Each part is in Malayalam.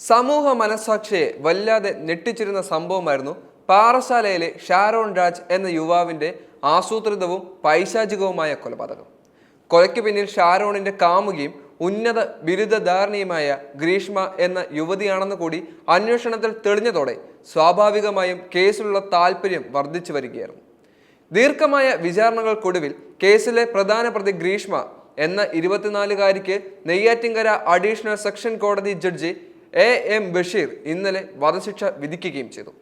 സമൂഹ മനസാക്ഷിയെ വല്ലാതെ ഞെട്ടിച്ചിരുന്ന സംഭവമായിരുന്നു പാറശാലയിലെ ഷാരോൺ രാജ് എന്ന യുവാവിന്റെ ആസൂത്രിതവും പൈശാചികവുമായ കൊലപാതകം. കൊലയ്ക്ക് പിന്നിൽ ഷാരോണിന്റെ കാമുകിയും ഉന്നത ബിരുദധാരണിയുമായ ഗ്രീഷ്മ എന്ന യുവതിയാണെന്ന് കൂടി അന്വേഷണത്തിൽ തെളിഞ്ഞതോടെ സ്വാഭാവികമായും കേസിലുള്ള താല്പര്യം വർദ്ധിച്ചു വരികയായിരുന്നു. ദീർഘമായ വിചാരണകൾക്കൊടുവിൽ കേസിലെ പ്രധാന പ്രതി ഗ്രീഷ്മ എന്ന ഇരുപത്തിനാലുകാരിക്ക് നെയ്യാറ്റിങ്കര അഡീഷണൽ സെക്ഷൻ കോടതി ജഡ്ജി എ എം ബഷീർ ഇന്നലെ വധശിക്ഷ വിധിക്കുകയും ചെയ്തു.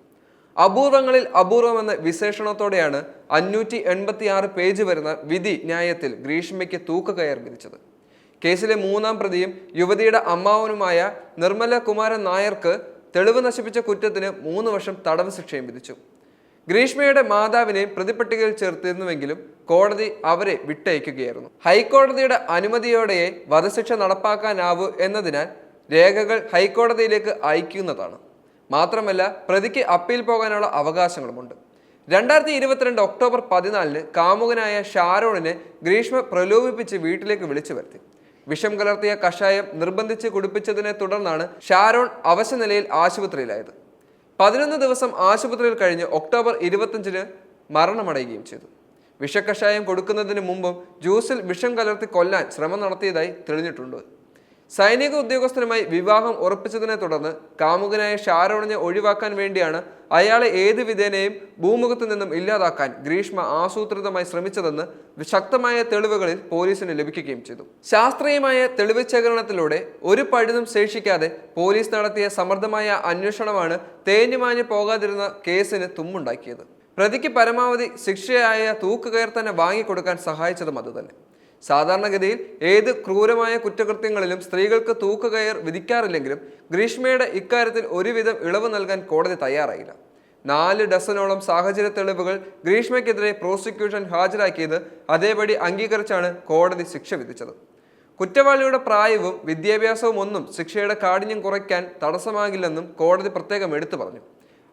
അപൂർവങ്ങളിൽ അപൂർവമെന്ന വിശേഷണത്തോടെയാണ് അഞ്ഞൂറ്റി എൺപത്തി ആറ് പേജ് വരുന്ന വിധി ന്യായത്തിൽ ഗ്രീഷ്മയ്ക്ക് തൂക്കുകയർ വിധിച്ചത്. കേസിലെ മൂന്നാം പ്രതിയും യുവതിയുടെ അമ്മാവനുമായ നിർമ്മല കുമാരൻ നായർക്ക് തെളിവ് നശിപ്പിച്ച കുറ്റത്തിന് മൂന്ന് വർഷം തടവ് ശിക്ഷയും വിധിച്ചു. ഗ്രീഷ്മയുടെ മാതാവിനെ പ്രതിപട്ടികയിൽ ചേർത്തിരുന്നുവെങ്കിലും കോടതി അവരെ വിട്ടയക്കുകയായിരുന്നു. ഹൈക്കോടതിയുടെ അനുമതിയോടെയേ വധശിക്ഷ നടപ്പാക്കാനാവൂ എന്നതിനാൽ രേഖകൾ ഹൈക്കോടതിയിലേക്ക് അയക്കുന്നതാണ്. മാത്രമല്ല പ്രതിക്ക് അപ്പീൽ പോകാനുള്ള അവകാശങ്ങളുമുണ്ട്. രണ്ടായിരത്തി ഇരുപത്തിരണ്ട് ഒക്ടോബർ പതിനാലിന് കാമുകനായ ഷാരോണിനെ ഗ്രീഷ്മ പ്രലോഭിപ്പിച്ച് വീട്ടിലേക്ക് വിളിച്ചു വരുത്തി. വിഷം കലർത്തിയ കഷായം നിർബന്ധിച്ച് കുടിപ്പിച്ചതിനെ തുടർന്നാണ് ഷാരോൺ അവശനിലയിൽ ആശുപത്രിയിലായത്. പതിനൊന്ന് ദിവസം ആശുപത്രിയിൽ കഴിഞ്ഞ് ഒക്ടോബർ ഇരുപത്തഞ്ചിന് മരണമടയുകയും ചെയ്തു. വിഷക്കഷായം കൊടുക്കുന്നതിന് മുമ്പും ജ്യൂസിൽ വിഷം കലർത്തി കൊല്ലാൻ ശ്രമം നടത്തിയതായി തെളിഞ്ഞിട്ടുണ്ട്. സൈനിക ഉദ്യോഗസ്ഥനുമായി വിവാഹം ഉറപ്പിച്ചതിനെ തുടർന്ന് കാമുകനായ ഷാരോണിനെ ഒഴിവാക്കാൻ വേണ്ടിയാണ് അയാളെ ഏത് വിധേനയും ഭൂമുഖത്തു നിന്നും ഇല്ലാതാക്കാൻ ഗ്രീഷ്മ ആസൂത്രിതമായി ശ്രമിച്ചതെന്ന് ശക്തമായ തെളിവുകളിൽ പോലീസിന് ലഭിക്കുകയും ചെയ്തു. ശാസ്ത്രീയമായ തെളിവ് ശേഖരണത്തിലൂടെ ഒരു പഴുതും ശേഷിക്കാതെ പോലീസ് നടത്തിയ സമർത്ഥമായ അന്വേഷണമാണ് തേഞ്ഞുമാഞ്ഞു പോകാതിരുന്ന കേസിന് തുമ്മുണ്ടാക്കിയത് പ്രതിക്ക് പരമാവധി ശിക്ഷയായ തൂക്കുകയർ തന്നെ വാങ്ങിക്കൊടുക്കാൻ സഹായിച്ചതും അതുതന്നെ. സാധാരണഗതിയിൽ ഏത് ക്രൂരമായ കുറ്റകൃത്യങ്ങളിലും സ്ത്രീകൾക്ക് തൂക്കുകയർ വിധിക്കാറില്ലെങ്കിലും ഗ്രീഷ്മയുടെ ഇക്കാര്യത്തിൽ ഒരുവിധം ഇളവ് നൽകാൻ കോടതി തയ്യാറായില്ല. നാല് ഡസനോളം സാഹചര്യ തെളിവുകൾ ഗ്രീഷ്മയ്ക്കെതിരെ പ്രോസിക്യൂഷൻ ഹാജരാക്കിയത് അതേപടി അംഗീകരിച്ചാണ് കോടതി ശിക്ഷ വിധിച്ചത്. കുറ്റവാളിയുടെ പ്രായവും വിദ്യാഭ്യാസവും ഒന്നും ശിക്ഷയുടെ കാഠിന്യം കുറയ്ക്കാൻ തടസ്സമാകില്ലെന്നും കോടതി പ്രത്യേകം എടുത്തു പറഞ്ഞു.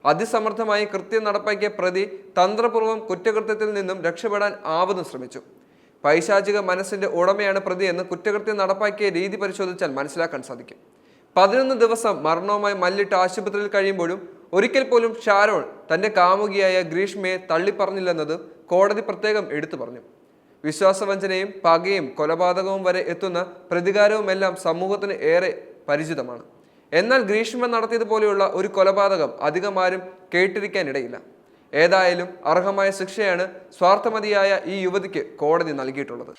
അതിസമർത്ഥമായി കൃത്യം നടപ്പാക്കിയ പ്രതി തന്ത്രപൂർവം കുറ്റകൃത്യത്തിൽ നിന്നും രക്ഷപ്പെടാൻ ആവതും ശ്രമിച്ചു. പൈശാചിക മനസ്സിന്റെ ഉടമയാണ് പ്രതി എന്ന് കുറ്റകൃത്യം നടപ്പാക്കിയ രീതി പരിശോധിച്ചാൽ മനസ്സിലാക്കാൻ സാധിക്കും. പതിനൊന്ന് ദിവസം മരണവുമായി മല്ലിട്ട് ആശുപത്രിയിൽ കഴിയുമ്പോഴും ഒരിക്കൽ പോലും ഷാരോൺ തന്റെ കാമുകിയായ ഗ്രീഷ്മയെ തള്ളിപ്പറഞ്ഞില്ലെന്നത് കോടതി പ്രത്യേകം എടുത്തു പറഞ്ഞു. വിശ്വാസവഞ്ചനയും പകയും കൊലപാതകവും വരെ എത്തുന്ന പ്രതികാരവുമെല്ലാം സമൂഹത്തിന് ഏറെ പരിചിതമാണ്. എന്നാൽ ഗ്രീഷ്മ നടത്തിയതുപോലെയുള്ള ഒരു കൊലപാതകം അധികമാരും കേട്ടിരിക്കാനിടയില്ല. ഏതായാലും അർഹമായ ശിക്ഷയാണ് സ്വാർത്ഥമതിയായ ഈ യുവതിക്ക് കോടതി നൽകിയിട്ടുള്ളത്.